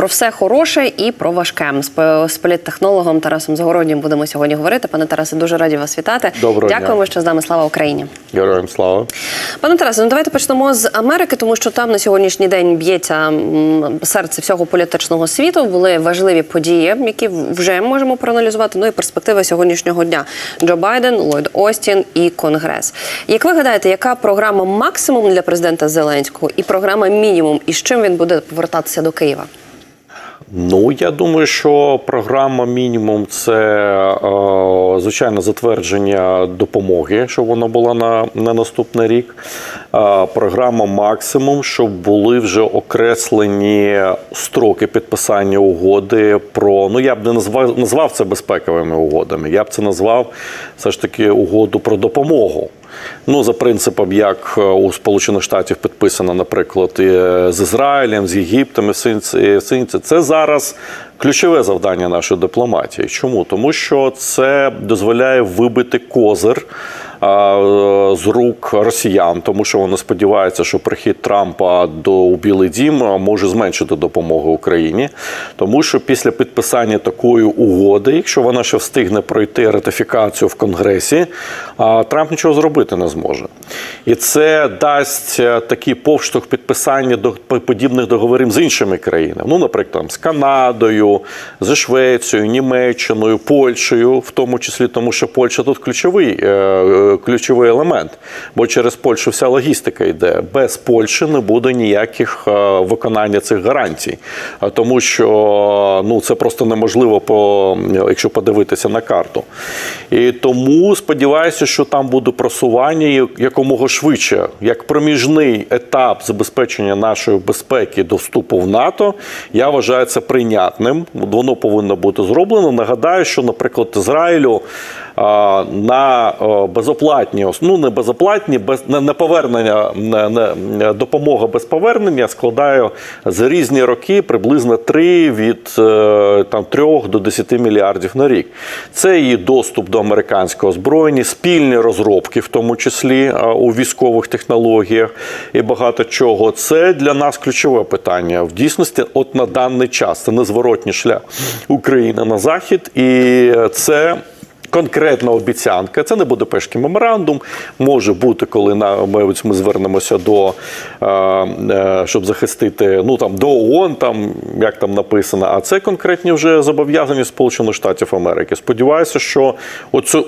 про все хороше і про важке. З, політтехнологом Тарасом Загороднім будемо сьогодні говорити. Пане Тарасе, дуже раді вас вітати. Доброго дня. Дякуємо, що з нами. Слава Україні. Героям слава. Пане Тарасе, ну давайте почнемо з Америки, тому що там на сьогоднішній день б'ється серце всього політичного світу. Були важливі події, які вже можемо проаналізувати. Ну і перспективи сьогоднішнього дня. Джо Байден, Ллойд Остін і Конгрес. Як ви гадаєте, яка програма максимум для президента Зеленського і програма мінімум, і з чим він буде повертатися до Києва? Ну я думаю, що програма мінімум це е, звичайно затвердження допомоги, щоб вона була на, на наступний рік. Е, програма максимум, щоб були вже окреслені строки підписання угоди про ну я б не назвав назвав це безпековими угодами. Я б це назвав все ж таки угоду про допомогу. Ну, за принципом, як е, у Сполучених Штатів підписано, наприклад, е, з Ізраїлем, з Єгиптом, і всім це- зараз ключове завдання нашої дипломатії. Чому? Тому що це дозволяє вибити козир з рук росіян, тому що вони сподіваються, що прихід Трампа до у Білий Дім може зменшити допомогу Україні, тому що після підписання такої угоди, якщо вона ще встигне пройти ратифікацію в Конгресі, Трамп нічого зробити не зможе. І це дасть е, такий повштовх підписання до подібних договорів з іншими країнами. Ну, наприклад, там, з Канадою, з Швецією, Німеччиною, Польщею, в тому числі, тому що Польща тут ключовий, е, е, ключовий елемент, бо через Польщу вся логістика йде. Без Польщі не буде ніяких е, виконання цих гарантій, тому що ну, це просто неможливо, по, якщо подивитися на карту. І тому сподіваюся, що там буде просування якомога швидше, як проміжний етап забезпечення нашої безпеки до вступу в НАТО. Я вважаю це прийнятним. Воно повинно бути зроблено. Нагадаю, що, наприклад, Ізраїлю на е, безоплатні, ну не безоплатні, без не, не повернення, не, допомога без повернення складає за різні роки приблизно 3 від е, там 3 до 10 мільярдів на рік. Це і доступ до американського озброєння, спільні розробки, в тому числі е, у військових технологіях і багато чого. Це для нас ключове питання. В дійсності, от на даний час це незворотній шлях України на захід, і це. Конкретна обіцянка, це не буде пешкий меморандум. Може бути, коли на ми, ми звернемося до е, е, щоб захистити ну там до ООН, там як там написано. А це конкретні вже зобов'язання Сполучених Штатів Америки. Сподіваюся, що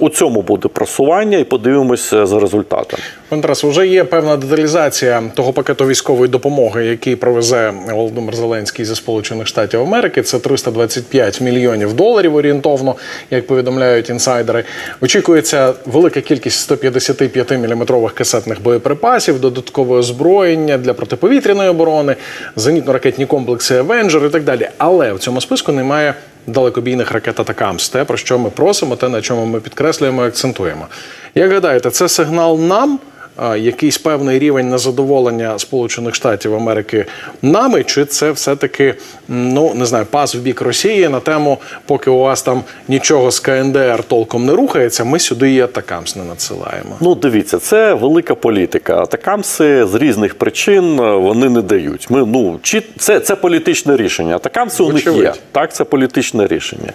у цьому буде просування, і подивимося за результатами. Пане Тарасе, вже є певна деталізація того пакету військової допомоги, який провезе Володимир Зеленський зі Сполучених Штатів Америки. Це 325 мільйонів доларів орієнтовно, як повідомляють інсайдери. Очікується велика кількість 155 мм касетних боєприпасів, додаткове озброєння для протиповітряної оборони, зенітно-ракетні комплекси Авенджер і так далі. Але в цьому списку немає. Далекобійних ракет Атакамс, те, про що ми просимо, те, на чому ми підкреслюємо і акцентуємо. Як гадаєте, це сигнал нам, якийсь певний рівень незадоволення Сполучених Штатів Америки нами, чи це все-таки ну не знаю, пас в бік Росії на тему, поки у вас там нічого з КНДР толком не рухається, ми сюди і Атакамс не надсилаємо. Ну, дивіться, це велика політика. Атакамси з різних причин е, вони не дають. Ми ну чи це, це політичне рішення. Атакамси у них є. Так, це політичне рішення.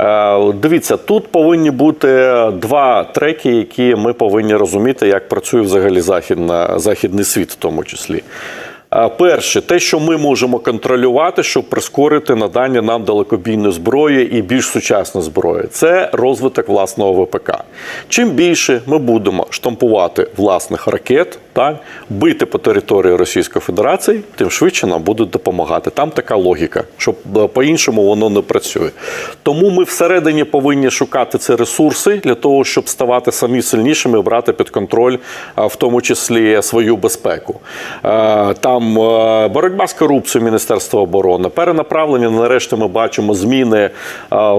Е, Дивіться, тут повинні бути два треки, які ми повинні розуміти, як працює взагалі західна, західний світ, в тому числі. Е, Перше, те, що ми можемо контролювати, щоб прискорити надання нам далекобійної зброї і більш сучасної зброї, це розвиток власного ВПК. Чим більше ми будемо штампувати власних ракет, так бити по території Російської Федерації, тим швидше нам будуть допомагати. Там така логіка, щоб е, по-іншому воно не працює. Тому ми всередині повинні шукати ці ресурси для того, щоб ставати самі сильнішими, брати під контроль, а, в тому числі свою безпеку. Е, Там е, боротьба з корупцією Міністерства оборони, перенаправлення. Нарешті ми бачимо зміни, е,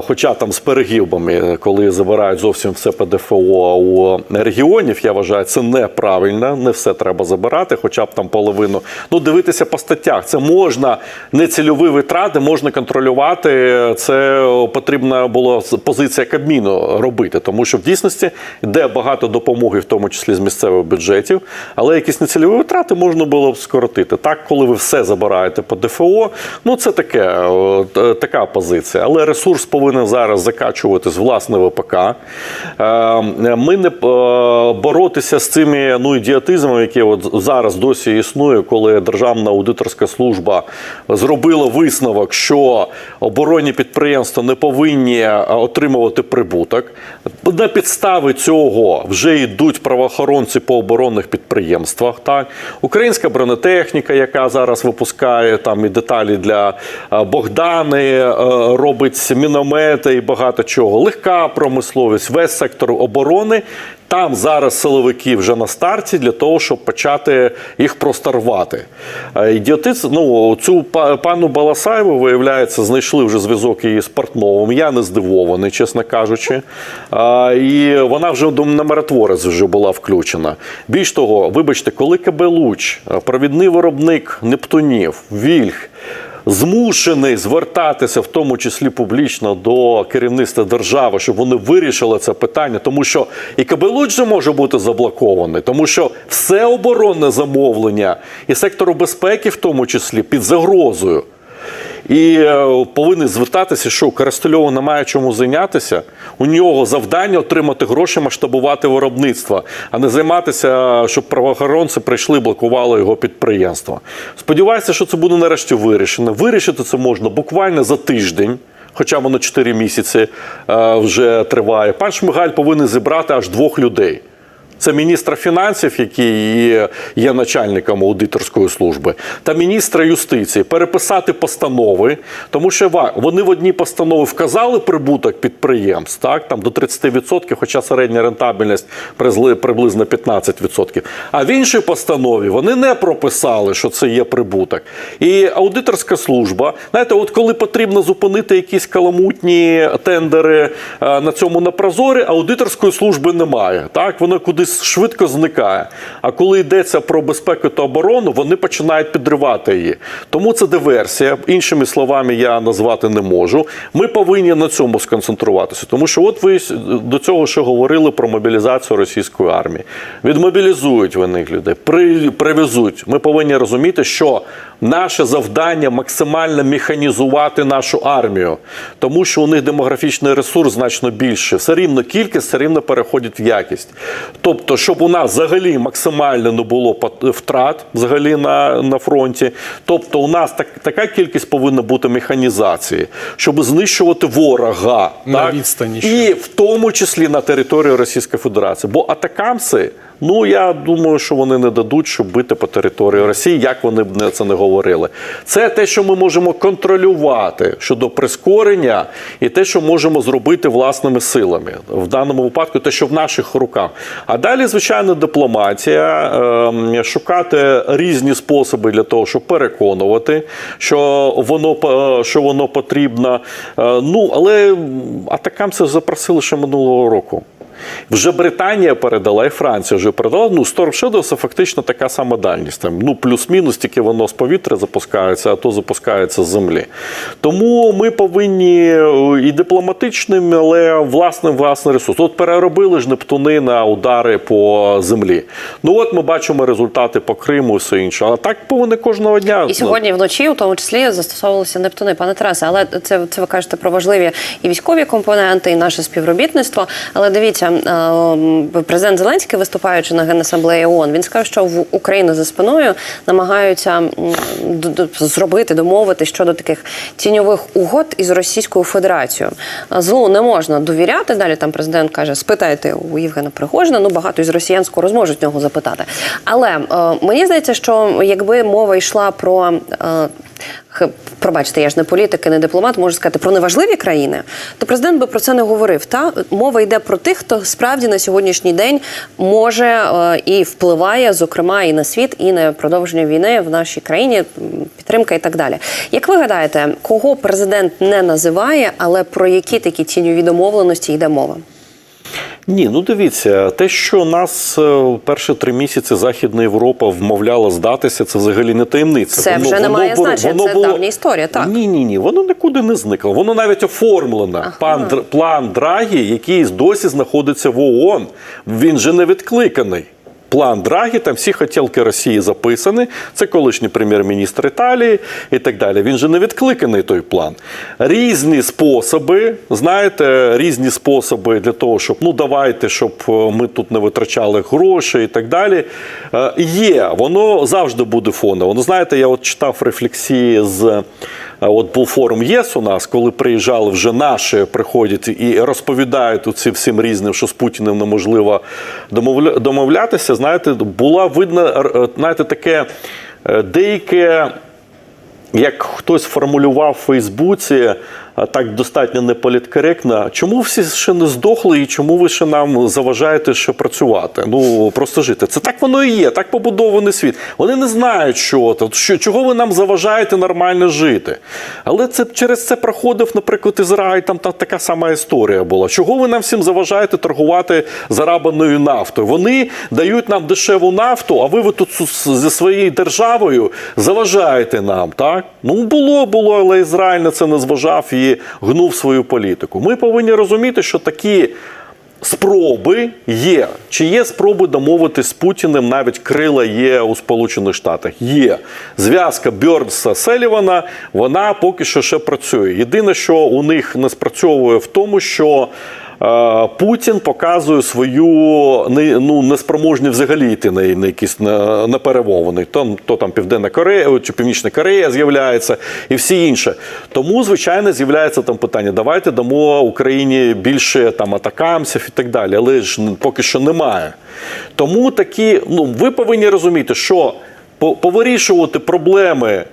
хоча там з перегибами, коли забирають зовсім все ПДФО у регіонів. Я вважаю, це неправильно, не все все треба забирати, хоча б там половину. Ну, дивитися по статтях. Це можна не цільові витрати, можна контролювати. Це потрібна була позиція Кабміну робити, тому що в дійсності йде багато допомоги, в тому числі з місцевих бюджетів, але якісь нецільові витрати можна було б скоротити. Так, коли ви все забираєте по ДФО, ну це таке, така позиція. Але ресурс повинен зараз закачувати з власне ВПК. Е, Ми не е, боротися з цими ну, який от зараз досі існує, коли Державна аудиторська служба зробила висновок, що оборонні підприємства не повинні е, отримувати прибуток. На підставі цього вже йдуть правоохоронці по оборонних підприємствах. Так, українська бронетехніка, яка зараз випускає там і деталі для е, Богдани, е, робить міномети і багато чого. Легка промисловість, весь сектор оборони. Там зараз силовики вже на старті для того, щоб почати їх просто рвати. Е, ну цю па- пану Баласаєву, виявляється, знайшли вже зв'язок її з Портновим. Я не здивований, чесно кажучи. І вона вже до- миротворець вже була включена. Більш того, вибачте, коли КБ Луч, е, провідний виробник Нептунів, Вільх. Змушений звертатися, в тому числі публічно, до керівництва держави, щоб вони вирішили це питання, тому що і Кабелуч же може бути заблокований, тому що все оборонне замовлення і сектору безпеки, в тому числі, під загрозою. І е, повинен звертатися, що у Коростельова немає чому зайнятися. У нього завдання отримати гроші, масштабувати виробництво, а не займатися, щоб правоохоронці прийшли, блокували його підприємство. Сподіваюся, що це буде нарешті вирішено. Вирішити це можна буквально за тиждень. Хоча воно 4 місяці е, вже триває. Пан Шмигаль повинен зібрати аж двох людей. Це міністра фінансів, який є, є начальником аудиторської служби, та міністра юстиції переписати постанови, тому що вони в одній постанові вказали прибуток підприємств, так там до 30%, хоча середня рентабельність приблизно 15%. А в іншій постанові вони не прописали, що це є прибуток. І аудиторська служба, знаєте, от коли потрібно зупинити якісь каламутні тендери е, на цьому на прозорі, аудиторської служби немає. Так, вона кудись швидко зникає. А коли йдеться про безпеку та оборону, вони починають підривати її. Тому це диверсія. Іншими словами, я назвати не можу. Ми повинні на цьому сконцентруватися. Тому що, от ви до цього ще говорили про мобілізацію російської армії. Відмобілізують вони людей, привезуть. Ми повинні розуміти, що наше завдання максимально механізувати нашу армію, тому що у них демографічний ресурс значно більше. Все рівно кількість, все рівно переходить в якість. Тобто, щоб у нас взагалі максимально не було втрат взагалі на, на фронті. Тобто, у нас так, така кількість повинна бути механізації, щоб знищувати ворога На так? відстані і в тому числі на території Російської Федерації. Бо атакамси, ну я думаю, що вони не дадуть, щоб бити по території Росії, як вони б не- це не говорили. Це те, що ми можемо контролювати щодо прискорення, і те, що можемо зробити власними силами. В даному випадку, те, що в наших руках. А далі, звичайно, дипломатія, ем, шукати різні способи для того, щоб переконувати, що воно по- що воно потрібно. Е, Ну але атакамси запросили ще минулого року. Вже Британія передала, і Франція вже передала. Ну, Storm Shadow це фактично така сама дальність. Там, ну, плюс-мінус, тільки воно з повітря запускається, а то запускається з землі. Тому ми повинні е, і дипломатичним, але власним власний ресурс. От переробили ж Нептуни на удари по землі. Ну от ми бачимо результати по Криму і все інше. А так повинні кожного дня. І сьогодні вночі, у тому числі, застосовувалися Нептуни, пане Тарасе. Але це, це ви кажете про важливі і військові компоненти, і наше співробітництво. Але дивіться, е, президент Зеленський, виступаючи на генасамблеї ООН, він сказав, що в Україну за спиною намагаються зробити, домовити щодо таких тіньових угод із Російською Федерацією. Злу не можна довіряти. Далі там президент каже: спитайте у Євгена Пригожина. Ну багато із росіян скоро зможуть нього запитати. Але е, мені здається, що якби мова йшла про. Пробачте, я ж не політик, і не дипломат, можу сказати про неважливі країни, то президент би про це не говорив. Та мова йде про тих, хто справді на сьогоднішній день може е, і впливає, зокрема, і на світ, і на продовження війни в нашій країні, підтримка і так далі. Як ви гадаєте, кого президент не називає, але про які такі тіньові домовленості йде мова? Ні, ну дивіться, те, що нас е, перші три місяці Західна Європа вмовляла здатися, це взагалі не таємниця. Це вже не має було- Воно це давня історія, так. Ні, ні, ні, воно нікуди не зникло. Воно навіть оформлено. Пан Др- план Драгі, який досі знаходиться в ООН, він же не відкликаний. План Драгі, там всі хотілки Росії записані. Це колишній прем'єр-міністр Італії і так далі. Він же не відкликаний той план. Різні способи, знаєте, різні способи для того, щоб ну давайте, щоб е, ми тут не витрачали гроші і так далі. Е, Є, воно завжди буде фоново. Ну, знаєте, я от читав рефлексії з. От був форум ЄС у нас, коли приїжджали вже наші, приходять і розповідають оці всім різним, що з Путіним неможливо домовлятися. Знаєте, була видна е, знаєте, таке е, деяке як хтось формулював в Фейсбуці, так достатньо неполіткоректно, чому всі ще не здохли і чому ви ще нам заважаєте ще працювати? Ну просто жити. Це так воно і є, так побудований світ. Вони не знають, що тут, що чого ви нам заважаєте нормально жити. Але це через це проходив, наприклад, Ізраїль, там та така сама історія була. Чого ви нам всім заважаєте торгувати зарабаною нафтою? Вони дають нам дешеву нафту, а ви, ви тут зі своєю державою заважаєте нам. Так ну було, було, але Ізраїль на це не зважав і гнув свою політику. Ми повинні розуміти, що такі. Спроби є. Чи є спроби домовитись з Путіним? Навіть крила є у Сполучених Штатах. Є зв'язка Бьорнса Селівана. Вона поки що ще працює. Єдине, що у них не спрацьовує в тому, що Путін показує свою ну, неспроможність взагалі йти на, на якісь на, на перемовини. То, то там Південна Корея чи Північна Корея з'являється і всі інше. Тому, звичайно, з'являється там питання: давайте дамо Україні більше там атакамсів і так далі. Але ж поки що немає. Тому такі, ну ви повинні розуміти, що по- повирішувати проблеми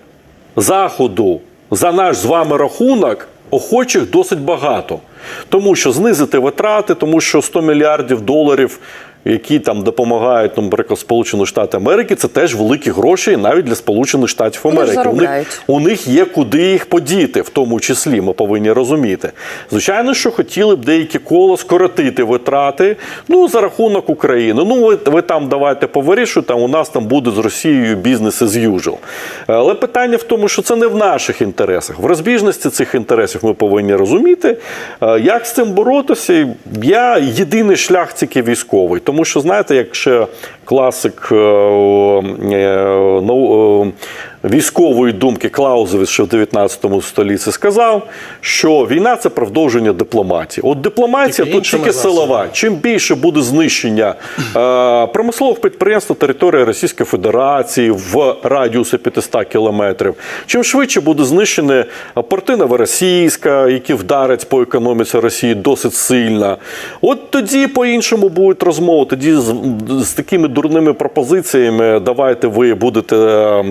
Заходу за наш з вами рахунок охочих досить багато. Тому що знизити витрати, тому що 100 мільярдів доларів, які там допомагають, наприклад, Сполучені Штати Америки, це теж великі гроші навіть для Сполучених Штатів Америки. У них, у них є куди їх подіти, в тому числі, ми повинні розуміти. Звичайно, що хотіли б деякі кола скоротити витрати ну, за рахунок України. Ну, ви, ви там давайте повирішуйте, там у нас там буде з Росією бізнес as usual. Але питання в тому, що це не в наших інтересах. В розбіжності цих інтересів ми повинні розуміти, е, як з цим боротися. Я єдиний шлях тільки військовий. Тому що, знаєте, якщо класик е, військової думки Клаузевич ще в 19 столітті сказав, що війна це продовження дипломатії. От дипломатія тут тільки силова. Чим більше буде знищення е, промислових підприємств на території Російської Федерації в радіусі 500 кілометрів, чим швидше буде знищені порти Новоросійська, які вдарять по економіці Росії досить сильно. От тоді по-іншому будуть розмови. Тоді з, з такими дурними пропозиціями давайте ви будете, е,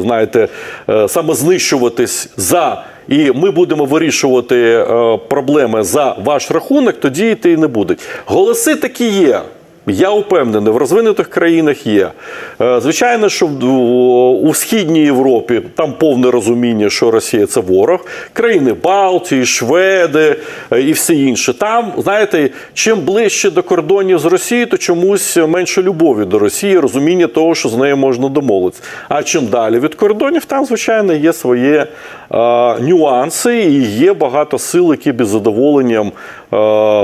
знаєте, е, самознищуватись за. І ми будемо вирішувати е, проблеми за ваш рахунок, тоді йти і не будуть. Голоси такі є. Я впевнений, в розвинутих країнах є. Е, Звичайно, що у східній Європі там повне розуміння, що Росія це ворог. Країни Балтії, Шведи е, і все інше. Там, знаєте, чим ближче до кордонів з Росією, то чомусь менше любові до Росії, розуміння того, що з нею можна домовитися. А чим далі від кордонів, там, звичайно, є свої е, нюанси, і є багато сил, які без задоволенням е,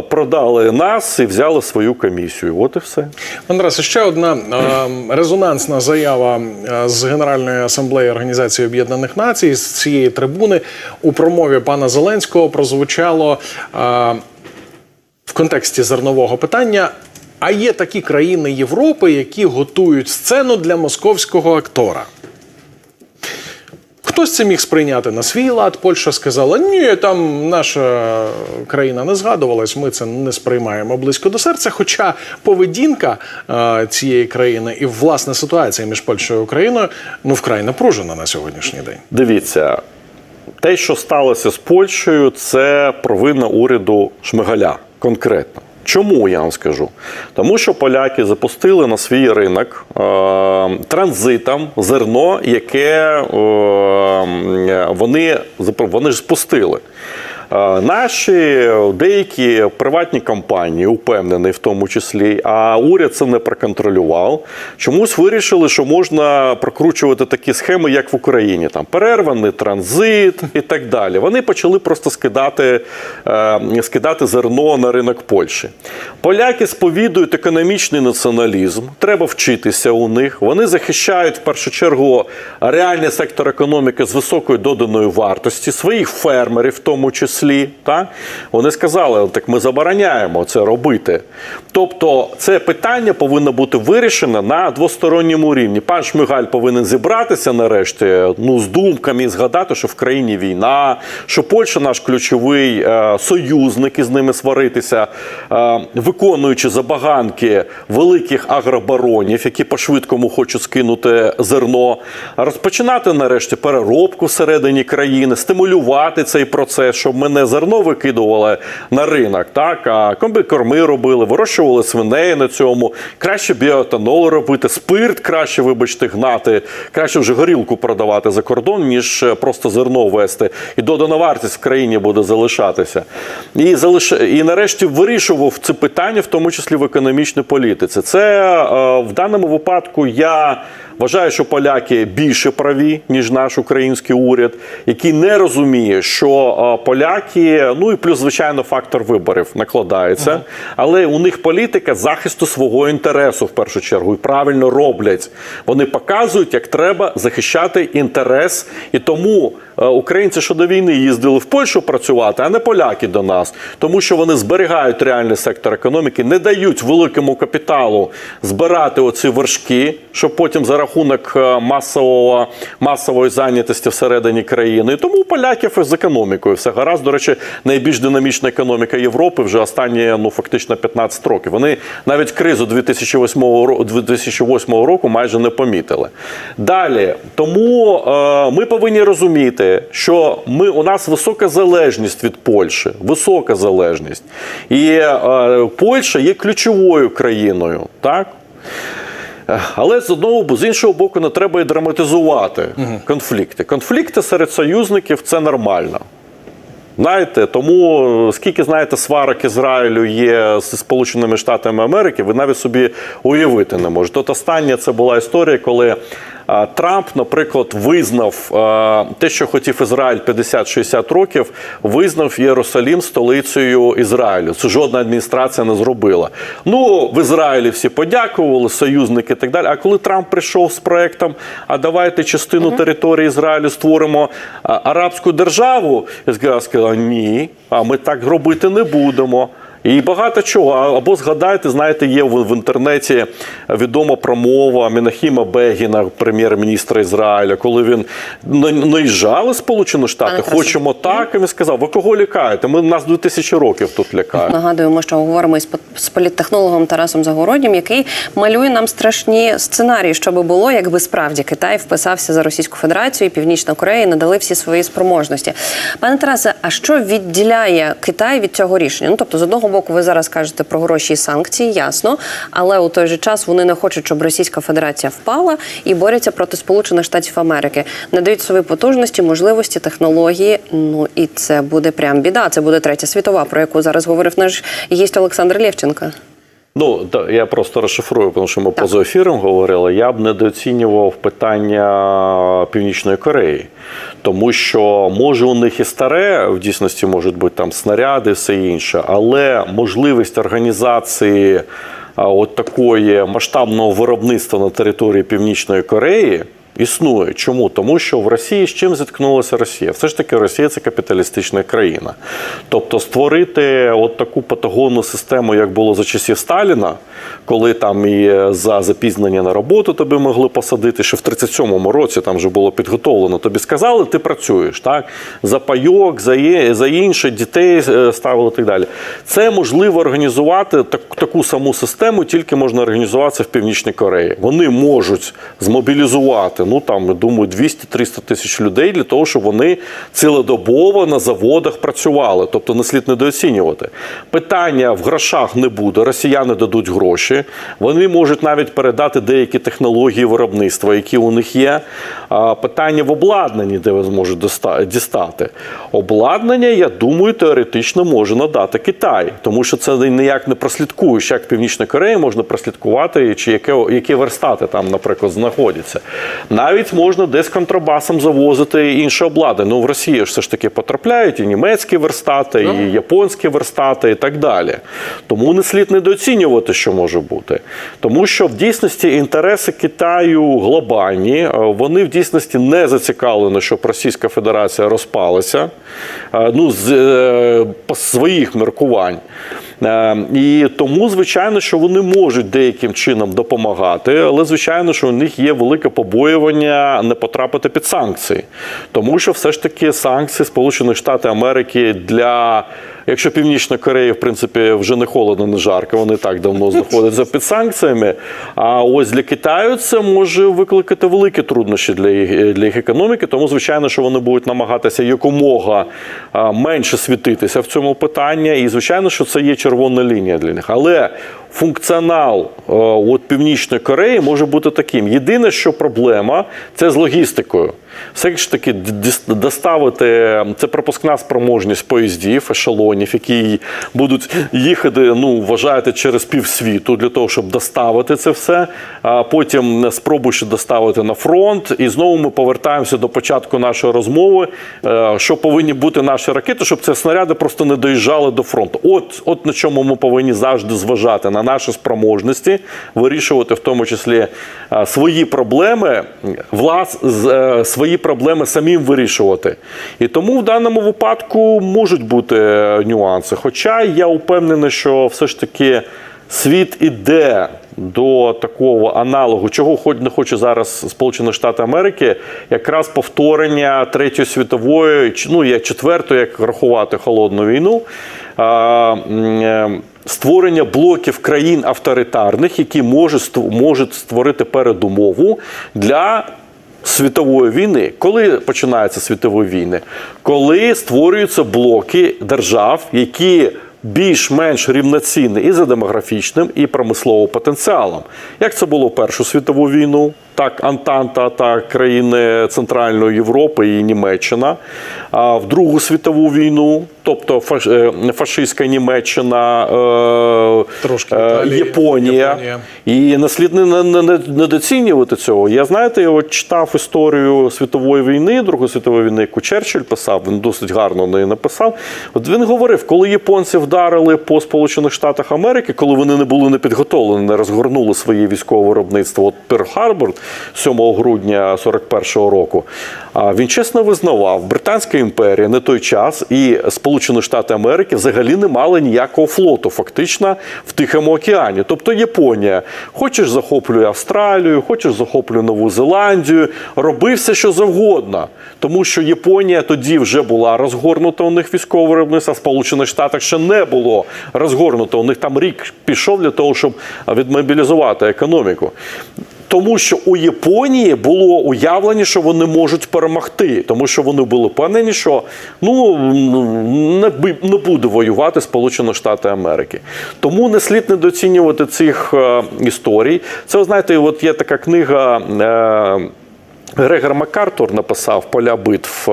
продали нас і взяли свою комісію. От і все. Андрес, ще одна е, резонансна заява з Генеральної асамблеї Організації Об'єднаних Націй з цієї трибуни у промові пана Зеленського прозвучало е, в контексті зернового питання. А є такі країни Європи, які готують сцену для московського актора. Хтось це міг сприйняти на свій лад. Польща сказала: ні, там наша країна не згадувалась, ми це не сприймаємо близько до серця. Хоча поведінка е, цієї країни і власне ситуація між Польщею і Україною ну вкрай напружена на сьогоднішній день. Дивіться, те, що сталося з Польщею, це провина уряду Шмигаля конкретно. Чому я вам скажу? Тому що поляки запустили на свій ринок е, транзитом зерно, яке е, вони, запро- вони ж спустили. Е, Наші деякі приватні компанії, упевнений в тому числі, а уряд це не проконтролював. Чомусь вирішили, що можна прокручувати такі схеми, як в Україні, там перерваний транзит і так далі. Вони почали просто скидати, е, скидати зерно на ринок Польщі. Поляки сповідують економічний націоналізм. Треба вчитися у них. Вони захищають в першу чергу реальний сектор економіки з високою доданою вартості, своїх фермерів, в тому числі. Так? Вони сказали, так ми забороняємо це робити. Тобто, це питання повинно бути вирішено на двосторонньому рівні. Пан Шмигаль повинен зібратися нарешті ну, з думками згадати, що в країні війна, що Польща наш ключовий е, союзник і з ними сваритися, е, виконуючи забаганки великих агробаронів, які по-швидкому хочуть скинути зерно, розпочинати нарешті переробку всередині країни, стимулювати цей процес, щоб ми не зерно викидували на ринок, так а комбікорми робили, вирощували свиней на цьому, краще біоетанол робити, спирт краще, вибачте, гнати, краще вже горілку продавати за кордон, ніж е, просто зерно вести. І додана вартість в країні буде залишатися. І залиш... і нарешті вирішував це питання, в тому числі в економічній політиці. Це е, в даному випадку я. Вважаю, що поляки більше праві, ніж наш український уряд, який не розуміє, що поляки, ну і плюс, звичайно, фактор виборів накладається. Але у них політика захисту свого інтересу в першу чергу і правильно роблять. Вони показують, як треба захищати інтерес. І тому українці, що до війни їздили в Польщу працювати, а не поляки до нас, тому що вони зберігають реальний сектор економіки, не дають великому капіталу збирати оці вершки, щоб потім за рахунок е, масового масової зайнятості всередині країни. Тому у поляків з економікою все гаразд. До речі, найбільш динамічна економіка Європи вже останні ну фактично 15 років. Вони навіть кризу 2008 року 2008 року майже не помітили. Далі тому е, ми повинні розуміти, що ми у нас висока залежність від Польщі, висока залежність, і е, Польща є ключовою країною, так. Але з одного з іншого боку, не треба і драматизувати конфлікти. Конфлікти серед союзників це нормально. Знаєте, тому е, скільки знаєте сварок Ізраїлю є з Сполученими Штатами Америки, ви навіть собі уявити не можете. От остання це була історія, коли Трамп, наприклад, визнав те, що хотів Ізраїль 50-60 років, визнав Єрусалім столицею Ізраїлю. Це жодна адміністрація не зробила. Ну, в Ізраїлі всі подякували, союзники і так далі. А коли Трамп прийшов з проектом, а давайте частину території Ізраїлю створимо арабську державу, і сказали, ні, а ми так робити не будемо. І багато чого. Або згадайте, знаєте, є в, в інтернеті відома промова Мінахіма Бегіна, прем'єр-міністра Ізраїля, коли він на- наїжджали Сполучені Штати, хочемо так. І він сказав: ви кого лякаєте? Ми нас 2000 років тут лякають. Нагадуємо, що говоримо із з політтехнологом Тарасом Загороднім, який малює нам страшні сценарії, що би було, якби справді Китай вписався за Російську Федерацію і Північна Корея і надали всі свої спроможності. Пане Тарасе, а що відділяє Китай від цього рішення? Ну тобто, з одного боку, ви зараз кажете про гроші і санкції, ясно, але у той же час вони не хочуть, щоб Російська Федерація впала і борються проти Сполучених Штатів Америки, надають свої потужності, можливості, технології. Ну і це буде прям біда. Це буде третя світова, про яку зараз говорив наш гість Олександр Лєвченко. Ну, я просто розшифрую, тому що ми поза ефіром говорили. Я б недооцінював питання Північної Кореї, тому що може у них і старе, в дійсності можуть бути там снаряди, все інше, але можливість організації от такої масштабного виробництва на території Північної Кореї. Існує. Чому? Тому що в Росії з чим зіткнулася Росія? Все ж таки, Росія це капіталістична країна. Тобто створити от таку патагонну систему, як було за часів Сталіна, коли там і за запізнення на роботу тебе могли посадити, що в 37-му році там вже було підготовлено. Тобі сказали, ти працюєш, так? За пайок, за, є- за інше, дітей е, ставили і так далі. Це можливо організувати так, таку саму систему, тільки можна організуватися в Північній Кореї. Вони можуть змобілізувати залучати, ну там, думаю, 200-300 тисяч людей для того, щоб вони цілодобово на заводах працювали. Тобто не слід недооцінювати. Питання в грошах не буде. Росіяни дадуть гроші. Вони можуть навіть передати деякі технології виробництва, які у них є. Питання в обладнанні, де ви зможуть дістати. Обладнання, я думаю, теоретично може надати Китай, тому що це ніяк не прослідкуєш, як Північна Корея можна прослідкувати, чи яке, які верстати там, наприклад, знаходяться. Навіть можна десь контрабасом завозити інше обладнання. Ну, в Росії ж все ж таки потрапляють і німецькі верстати, і японські верстати, і так далі. Тому не слід недооцінювати, що може бути. Тому що в дійсності інтереси Китаю глобальні, е, вони в дійсності не зацікавлені, щоб Російська Федерація розпалася е, ну, з е, по своїх міркувань. Е, І тому, звичайно, що вони можуть деяким чином допомагати, але звичайно, що у них є велике побоювання не потрапити під санкції, тому що все ж таки санкції Сполучених Штатів Америки для. Якщо Північна Корея, в принципі, вже не холодно, не жарко, вони так давно знаходяться під санкціями. А ось для Китаю це може викликати великі труднощі для їх, для їх економіки. Тому, звичайно, що вони будуть намагатися якомога менше світитися в цьому питанні. І, звичайно, що це є червона лінія для них. Але функціонал от Північної Кореї може бути таким. Єдине, що проблема це з логістикою. Все ж таки доставити це пропускна спроможність поїздів, ешелонів, які будуть їхати, ну вважаєте, через півсвіту для того, щоб доставити це все. А потім спробуй ще доставити на фронт. І знову ми повертаємося до початку нашої розмови, е, що повинні бути наші ракети, щоб ці снаряди просто не доїжджали до фронту. От, от на чому ми повинні завжди зважати на наші спроможності, вирішувати в тому числі е, свої проблеми, влас, е, свої проблеми самим вирішувати. І тому в даному випадку можуть бути е, нюанси. Хоча я впевнений, що все ж таки світ іде до такого аналогу, чого хоч- не хоче зараз Сполучені Штати Америки, якраз повторення Третьої світової, ну як четвертої, як рахувати холодну війну. е, Створення блоків країн авторитарних, які можуть створити передумову для світової війни. Коли починаються світові війни? Коли створюються блоки держав, які більш-менш рівноцінні і за демографічним, і промисловим потенціалом. Як це було в Першу світову війну? Так, Антанта та країни Центральної Європи і Німеччина. А в Другу світову війну, тобто е, фашистська Німеччина, е, Трошки е, Італія, Японія. Японія. І не не, не, не, недоцінювати цього. Я знаєте, я от читав історію світової війни, Другої світової війни, яку Черчилль писав, він досить гарно неї написав. От він говорив, коли японці вдарили по Сполучених Штатах Америки, коли вони не були не підготовлені, не розгорнули своє військове виробництво, от Перл-Харбор 7 грудня 41-го року. Він чесно визнавав, Британська імперія на той час і Сполучені Штати Америки взагалі не мали ніякого флоту, фактично в Тихому океані. Тобто Японія, хочеш захоплює Австралію, хочеш захоплює Нову Зеландію, роби все, що завгодно. Тому що Японія тоді вже була розгорнута у них військове виробництво, а Сполучених Штатах ще не було розгорнуто. У них там рік пішов для того, щоб відмобілізувати економіку. Тому що у Японії було уявлення, що вони можуть перемогти, тому що вони були впевнені, що ну не, не буде воювати Сполучені Штати Америки. Тому не слід недооцінювати цих е, історій. Це ви знаєте, от є така книга. Е, Грегор Маккартур написав поля битв, е,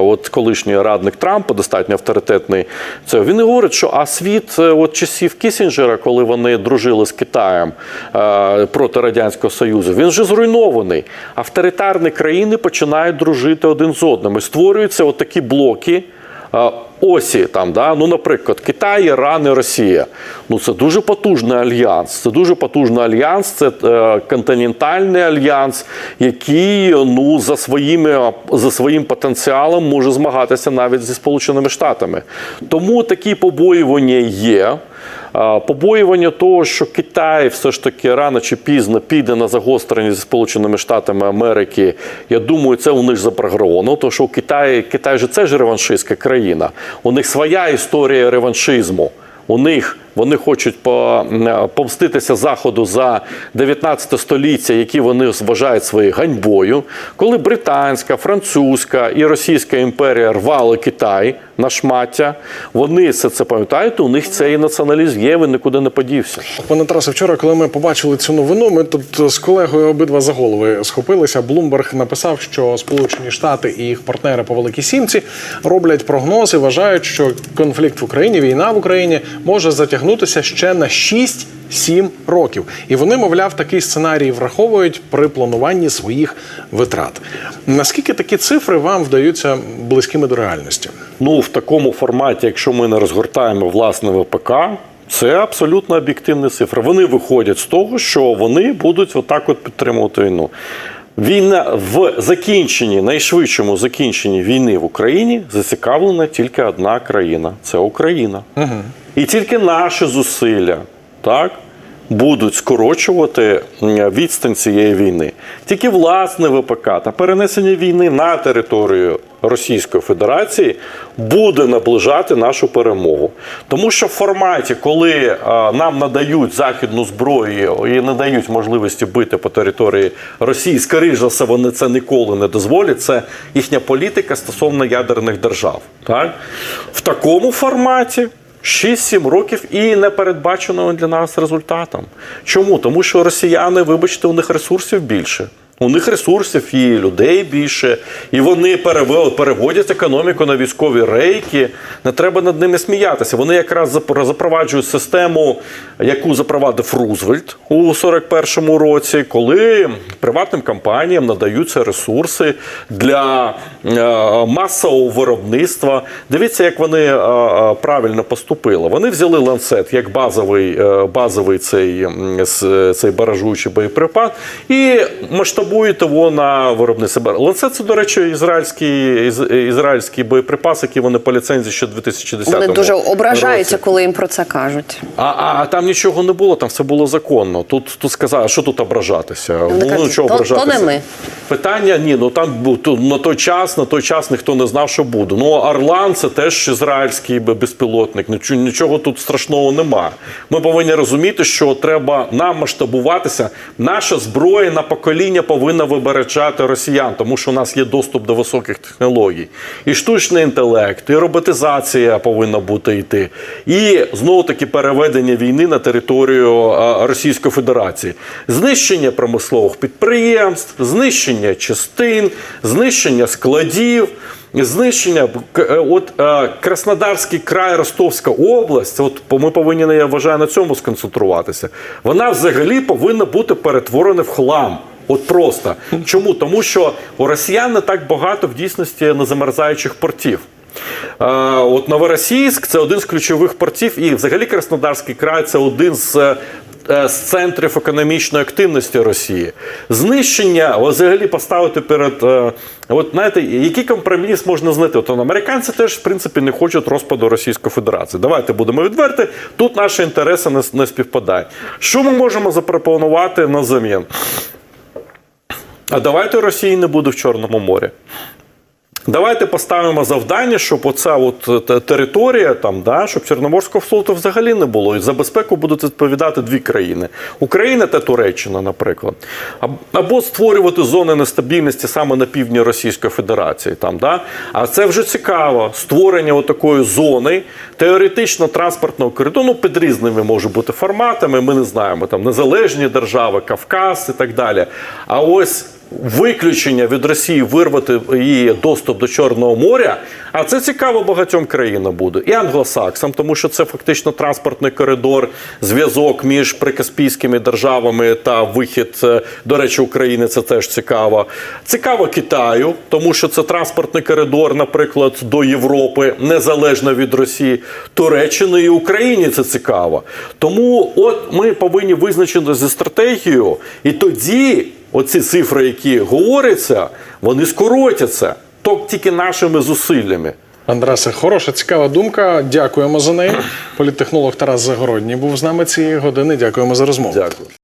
от колишній радник Трампа, достатньо авторитетний. Це він і говорить, що а світ е, от часів Кісінджера, коли вони дружили з Китаєм е, проти радянського союзу, він вже зруйнований. Авторитарні країни починають дружити один з одним. І створюються от такі блоки. Осі там, да? ну, наприклад, Китай, Іран і Росія. Ну це дуже потужний альянс. Це дуже потужний альянс. Це е, континентальний альянс, який ну за своїми за своїм потенціалом може змагатися навіть зі Сполученими Штатами. Тому такі побоювання є. Побоювання того, що Китай все ж таки рано чи пізно піде на загострення зі Сполученими Штатами Америки. Я думаю, це у них запрограмовано. Тому що у Китаї Китай же це ж реваншистська країна. У них своя історія реваншизму. У них Вони хочуть помститися заходу за 19 століття, які вони вважають своєю ганьбою. Коли британська, французька і російська імперія рвали Китай на шмаття, вони все це пам'ятають. У них цей націоналізм є, він нікуди не подівся. Пане Тарасе, вчора, коли ми побачили цю новину, ми тут з колегою обидва за голови схопилися. Блумберг написав, що Сполучені Штати і їх партнери по Великій Сімці роблять прогнози, вважають, що конфлікт в Україні, війна в Україні може затягнутися ще на 6-7 років. І вони, мовляв, такий сценарій враховують при плануванні своїх витрат. Наскільки такі цифри вам вдаються близькими до реальності? Ну, в такому форматі, якщо ми не розгортаємо власне ВПК, це абсолютно об'єктивні цифри. Вони виходять з того, що вони будуть отак от підтримувати війну. Війна в закінченні, найшвидшому закінченні війни в Україні зацікавлена тільки одна країна це Україна. І тільки наші зусилля, так? Будуть скорочувати відстань цієї війни. Тільки власне ВПК та перенесення війни на територію Російської Федерації буде наближати нашу перемогу. Тому що в форматі, коли е, нам надають західну зброю і не дають можливості бити по території Росії, скоріш за все, вони це ніколи не дозволять. Це їхня політика стосовно ядерних держав. Так? В такому форматі. 6-7 років і не передбаченого для нас результатом. Чому? Тому що росіяни, вибачте, у них ресурсів більше. У них ресурсів і людей більше, і вони переводять економіку на військові рейки. Не треба над ними сміятися. Вони якраз запроваджують систему, яку запровадив Рузвельт у 41-му році, коли приватним компаніям надаються ресурси для е, масового виробництва. Дивіться, як вони е, е, правильно поступили. Вони взяли ланцет як базовий, базовий цей, цей баражуючий боєприпас і масштабують його на виробництво. Ланцет це, до речі, ізраїльський, із- ізраїльський боєприпас, який вони по ліцензії ще 2010 Вони дуже ображаються, коли їм про це кажуть. А, а, а там нічого не було, там все було законно. Тут, тут сказали, що тут ображатися? Вони ну, кажуть, чого «То- то не ми». Питання ні, ну там то- на той час, на той час ніхто не знав, що буде. Ну, Орлан це теж ізраїльський безпілотник. Нічого, нічого тут страшного нема. Ми повинні розуміти, що треба нам масштабуватися. Наша зброя на покоління повинна вибережати росіян, тому що у нас є доступ до високих технологій. І штучний інтелект, і роботизація повинна бути йти. І знову таки переведення війни на територію Російської Федерації. Знищення промислових підприємств, знищення частин, знищення складів. Знищення е, от е, Краснодарський край, Ростовська область. От ми повинні я вважаю на цьому сконцентруватися. Вона взагалі повинна бути перетворена в хлам. От просто чому? Тому що у росіян не так багато в дійсності незамерзаючих портів. Е, От Новоросійськ це один з ключових портів, і взагалі Краснодарський край це один з. е, З центрів економічної активності Росії знищення взагалі поставити перед е, от знаєте, який компроміс можна знайти? От американці теж в принципі не хочуть розпаду Російської Федерації. Давайте будемо відверти. Тут наші інтереси не співпадають. Що ми можемо запропонувати на замін? А давайте Росії не буде в Чорному морі. Давайте поставимо завдання, щоб оця от територія, там, да, щоб Чорноморського флоту взагалі не було. І за безпеку будуть відповідати дві країни: Україна та Туреччина, наприклад. Або створювати зони нестабільності саме на півдні Російської Федерації. Там, да? А це вже цікаво. Створення такої зони, теоретично транспортного коридору, ну, під різними може бути форматами. Ми не знаємо там незалежні держави, Кавказ і так далі. А ось виключення від Росії вирвати її доступ до Чорного моря. А це цікаво багатьом країнам буде. І англосаксам, тому що це фактично транспортний коридор, зв'язок між прикаспійськими державами та вихід, е, до речі, України це теж цікаво. Цікаво Китаю, тому що це транспортний коридор, наприклад, до Європи, незалежно від Росії, Туреччини і Україні це цікаво. Тому от ми повинні визначити зі стратегією, і тоді оці цифри, які говоряться, вони скоротяться. То тільки нашими зусиллями. Андрасе, хороша, цікава думка. Дякуємо за неї. Політтехнолог Тарас Загородній був з нами цієї години. Дякуємо за розмову. Дякую.